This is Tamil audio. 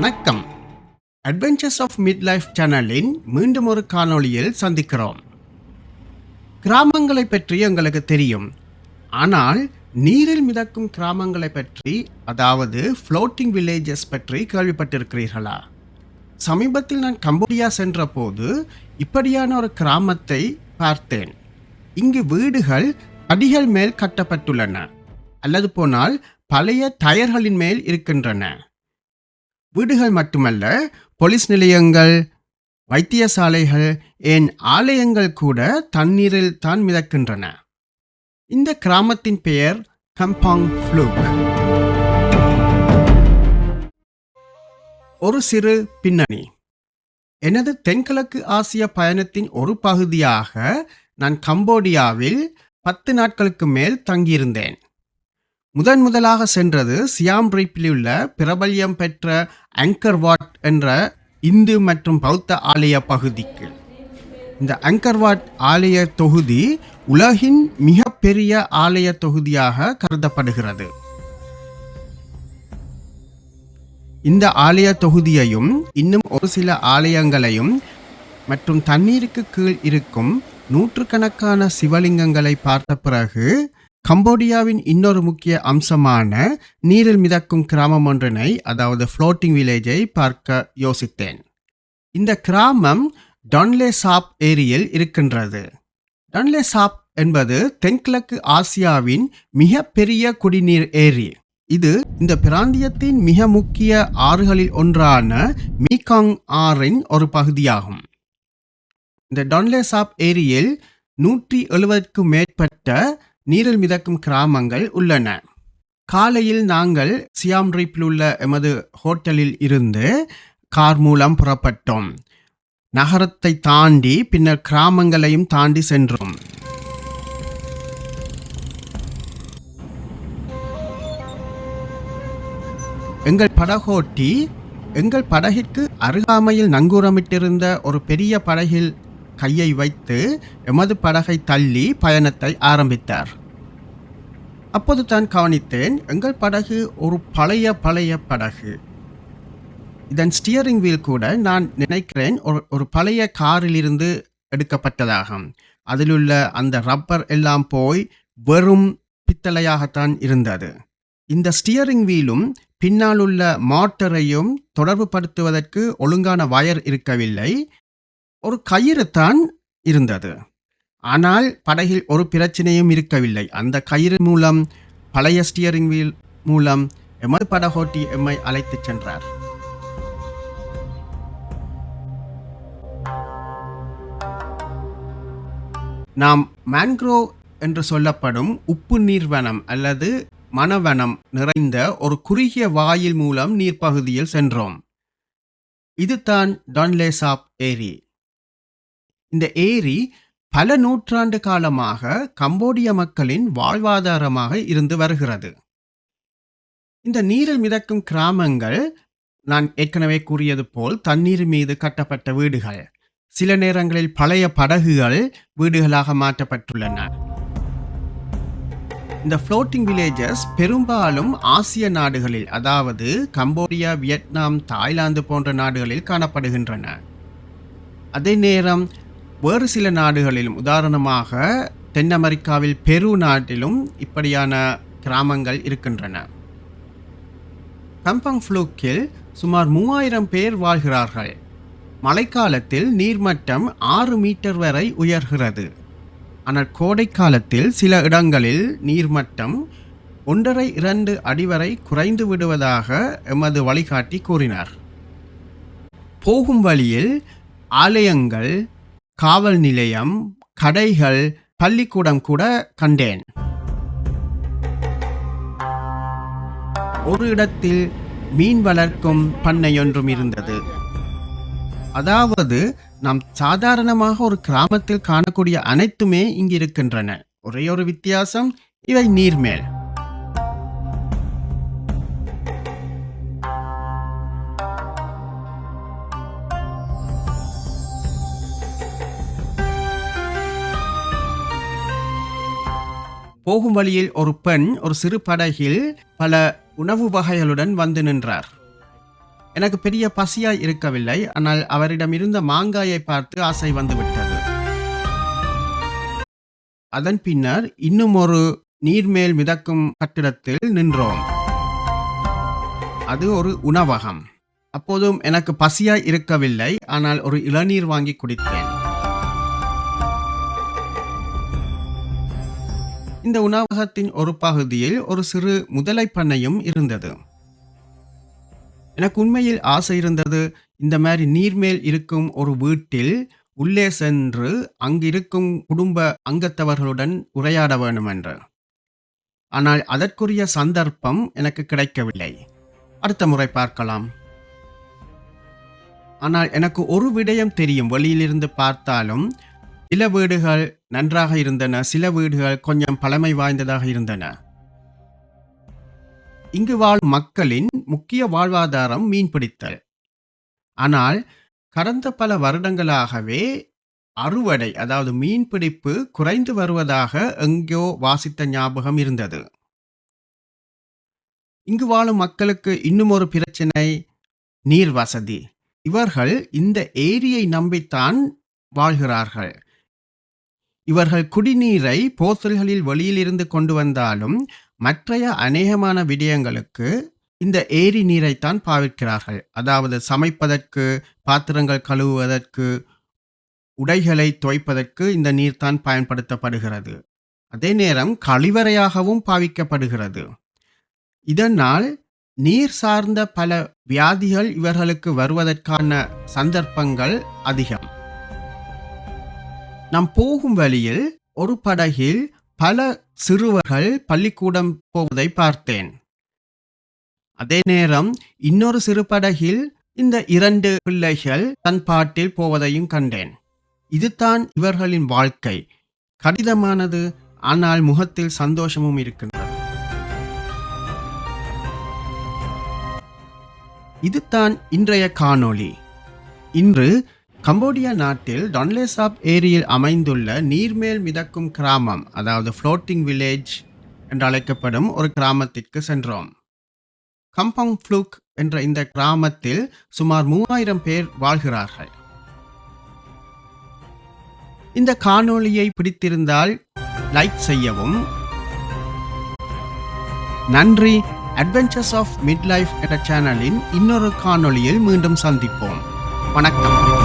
வணக்கம். அட்வென்ச்சர்ஸ் ஆஃப் மிட் லைஃப் சேனலின் மீண்டும் ஒரு காணொளியில் சந்திக்கிறோம். கிராமங்களை பற்றி உங்களுக்கு தெரியும். ஆனால் நீரில் மிதக்கும் கிராமங்களை பற்றி அதாவது ஃப்ளோட்டிங் வில்லேஜஸ் பற்றி கேள்விப்பட்டிருக்கிறீர்களா? சமீபத்தில் நான் கம்போடியா சென்றபோது இப்படியான ஒரு கிராமத்தை பார்த்தேன். இங்கு வீடுகள் அடிகள் மேல் கட்டப்பட்டுள்ளன. அல்லது போனால் பழைய டயர்களின் மேல் இருக்கின்றன. வீடுகள் மட்டுமல்ல போலீஸ் நிலையங்கள் வைத்தியசாலைகள் ஏன் ஆலயங்கள் கூட தண்ணீரில் தான் மிதக்கின்றன. இந்த கிராமத்தின் பெயர் கம்பாங் ஃப்ளூக். ஒரு சிறு பின்னணி. எனது தென்கிழக்கு ஆசிய பயணத்தின் ஒரு பகுதியாக நான் கம்போடியாவில் பத்து நாட்களுக்கு மேல் தங்கியிருந்தேன். முதன் முதலாக சென்றது சியாம் ரீப்பில் உள்ள பிரபல்யம் பெற்ற அங்கர்வாட் என்ற இந்து மற்றும் பௌத்த ஆலய பகுதிக்கு. இந்த அங்கர்வாட் ஆலய தொகுதி உலகின் மிகப்பெரிய ஆலய தொகுதியாக கருதப்படுகிறது. இந்த ஆலய தொகுதியையும் இன்னும் ஒரு சில ஆலயங்களையும் மற்றும் தண்ணீருக்கு கீழ் இருக்கும் நூற்றுக்கணக்கான சிவலிங்கங்களை பார்த்த பிறகு கம்போடியாவின் இன்னொரு முக்கிய அம்சமான நீரில் மிதக்கும் கிராமம் ஒன்றினை அதாவது ஃப்ளோட்டிங் வில்லேஜை பார்க்க யோசித்தேன். இந்த கிராமம் டொன்லே சாப் ஏரியில் இருக்கின்றது. டொன்லே சாப் என்பது தென்கிழக்கு ஆசியாவின் மிக பெரிய குடிநீர் ஏரி. இது இந்த பிராந்தியத்தின் மிக முக்கிய ஆறுகளில் ஒன்றான மீகாங் ஆறின் ஒரு பகுதியாகும். இந்த டன்லே சாப் ஏரியில் நூற்றி எழுபதுக்கும் மேற்பட்ட நீரில் மிதக்கும் கிராமங்கள் உள்ளன. காலையில் நாங்கள் சியாம் ரீப்பில் உள்ள எமது ஹோட்டலில் இருந்து கார் மூலம் புறப்பட்டோம். நகரத்தை தாண்டி பின்னர் கிராமங்களையும் தாண்டி சென்றோம். எங்கள் படகோட்டி எங்கள் படகிற்கு அருகாமையில் நங்கூரமிட்டிருந்த ஒரு பெரிய படகில் கையை வைத்து எமது படகை தள்ளி பயணத்தை ஆரம்பித்தார். அப்போது தான் கவனித்தேன் எங்கள் படகு ஒரு பழைய பழைய படகு. இதன் ஸ்டியரிங் வீல் கூட நான் நினைக்கிறேன் ஒரு ஒரு பழைய காரிலிருந்து எடுக்கப்பட்டதாகும். அதிலுள்ள அந்த ரப்பர் எல்லாம் போய் வெறும் பித்தளையாகத்தான் இருந்தது. இந்த ஸ்டியரிங் வீலும் பின்னால் உள்ள மோட்டரையும் தொடர்பு படுத்துவதற்கு ஒழுங்கான வயர் இருக்கவில்லை. ஒரு கயிறு தான் இருந்தது. ஆனால் படகில் ஒரு பிரச்சனையும் இருக்கவில்லை. அந்த கயிறு மூலம் பழைய ஸ்டியரிங் வீல் மூலம் எமது படகோட்டி எம்மை அழைத்துச் சென்றார். நாம் மேன்க்ரோவ் என்று சொல்லப்படும் உப்பு நீர் வனம் அல்லது மணவனம் நிறைந்த ஒரு குறுகிய வாயில் மூலம் நீர்ப்பகுதியில் சென்றோம். இதுதான் டான்லேசாப் ஏரி இந்த ஏரி பல நூற்றாண்டு காலமாக கம்போடிய மக்களின் வாழ்வாதாரமாக இருந்து வருகிறது. இந்த நீரில் மிதக்கும் கிராமங்கள் நான் ஏற்கனவே கூறியது போல் தண்ணீர் மீது கட்டப்பட்ட வீடுகள். சில நேரங்களில் பழைய படகுகள் வீடுகளாக மாற்றப்பட்டுள்ளன. இந்த ஃப்ளோட்டிங் வில்லேஜஸ் பெரும்பாலும் ஆசிய நாடுகளில் அதாவது கம்போடியா வியட்நாம் தாய்லாந்து போன்ற நாடுகளில் காணப்படுகின்றன. அதே நேரம் வேறு சில நாடுகளிலும் உதாரணமாக தென் அமெரிக்காவில் பெரு நாட்டிலும் இப்படியான கிராமங்கள் இருக்கின்றன. கம்பங் ஃப்ளூக்கில் சுமார் மூவாயிரம் பேர் வாழ்கிறார்கள். மழைக்காலத்தில் நீர்மட்டம் ஆறு மீட்டர் வரை உயர்கிறது. ஆனால் கோடைக்காலத்தில் சில இடங்களில் நீர்மட்டம் ஒன்றரை இரண்டு அடி வரை குறைந்து விடுவதாக எமது வழிகாட்டி கூறினார். போகும் வழியில் ஆலயங்கள் காவல் நிலையம் கடைகள் பள்ளிக்கூடம் கூட கண்டேன். ஒரு இடத்தில் மீன் வளர்க்கும் பண்ணையொன்றும் இருந்தது. அதாவது நாம் சாதாரணமாக ஒரு கிராமத்தில் காணக்கூடிய அனைத்துமே இங்கு இருக்கின்றன ஒரே ஒரு வித்தியாசம் இவை நீர்மேல். போகும் வழியில் ஒரு பெண் ஒரு சிறு படகில் பல உணவு வகைகளுடன் வந்து நின்றார். எனக்கு பெரிய பசியாய் இருக்கவில்லை ஆனால் அவரிடம் இருந்த மாங்காயை பார்த்து ஆசை வந்துவிட்டது. அதன் பின்னர் இன்னும் ஒரு நீர்மேல் மிதக்கும் கட்டிடத்தில் நின்றோம். அது ஒரு உணவகம். அப்போதும் எனக்கு பசியாய் இருக்கவில்லை ஆனால் ஒரு இளநீர் வாங்கி குடித்தேன். இந்த உணவகத்தின் ஒரு பகுதியில் ஒரு சிறு முதலை பண்ணையும் இருந்தது. எனக்கு உண்மையில் ஆசை இருந்தது இந்த மாதிரி நீர்மேல் இருக்கும் ஒரு வீட்டில் உள்ளே சென்று அங்கிருக்கும் குடும்ப அங்கத்தவர்களுடன் உரையாட வேண்டும் என்று ஆனால் அதற்குரிய சந்தர்ப்பம் எனக்கு கிடைக்கவில்லை. அடுத்த முறை பார்க்கலாம். ஆனால் எனக்கு ஒரு விடயம் தெரியும். வெளியிலிருந்து பார்த்தாலும் சில வீடுகள் நன்றாக இருந்தன சில வீடுகள் கொஞ்சம் பழமை வாய்ந்ததாக இருந்தன. இங்கு வாழும் மக்களின் முக்கிய வாழ்வாதாரம் மீன்பிடித்தல் ஆனால் கடந்த பல வருடங்களாகவே அறுவடை அதாவது மீன்பிடிப்பு குறைந்து வருவதாக எங்கோ வாசித்த ஞாபகம் இருந்தது. இங்கு வாழும் மக்களுக்கு இன்னும் ஒரு பிரச்சனை நீர் வசதி இவர்கள் இந்த ஏரியை நம்பித்தான் வாழ்கிறார்கள். இவர்கள் குடிநீரை போத்தல்களில் வெளியிலிருந்து கொண்டு வந்தாலும் மற்றைய அநேகமான விடயங்களுக்கு இந்த ஏரி நீரைத்தான் பாவிக்கிறார்கள். அதாவது சமைப்பதற்கு பாத்திரங்கள் கழுவுவதற்கு உடைகளை துவைப்பதற்கு இந்த நீர்தான் பயன்படுத்தப்படுகிறது. அதே நேரம் கழிவறையாகவும் பாவிக்கப்படுகிறது. இதனால் நீர் சார்ந்த பல வியாதிகள் இவர்களுக்கு வருவதற்கான சந்தர்ப்பங்கள் அதிகம். நாம் போகும் வழியில் ஒரு படகில் பல சிறுவர்கள் பள்ளிக்கூடம் போவதை பார்த்தேன். அதே நேரம் இன்னொரு சிறு படகில் இந்த இரண்டு பிள்ளைகள் தன் பாட்டில் போவதையும் கண்டேன். இதுதான் இவர்களின் வாழ்க்கை. கடிதமானது ஆனால் முகத்தில் சந்தோஷமும் இருக்கின்றது. இதுதான் இன்றைய காணொளி. இன்று கம்போடியா நாட்டில் டொன்லேசாப் ஏரியில் அமைந்துள்ள நீர்மேல் மிதக்கும் கிராமம் அதாவது ஃப்ளோட்டிங் வில்லேஜ் என்று அழைக்கப்படும் ஒரு கிராமத்திற்கு சென்றோம். கம்பங் ஃப்ளூக் என்ற இந்த கிராமத்தில் சுமார் மூவாயிரம் பேர் வாழ்கிறார்கள். இந்த காணொளியை பிடித்திருந்தால் லைக் செய்யவும். நன்றி. அட்வென்ச்சர்ஸ் ஆஃப் மிட் லைஃப் என்ற சேனலின் இன்னொரு காணொளியில் மீண்டும் சந்திப்போம். வணக்கம்.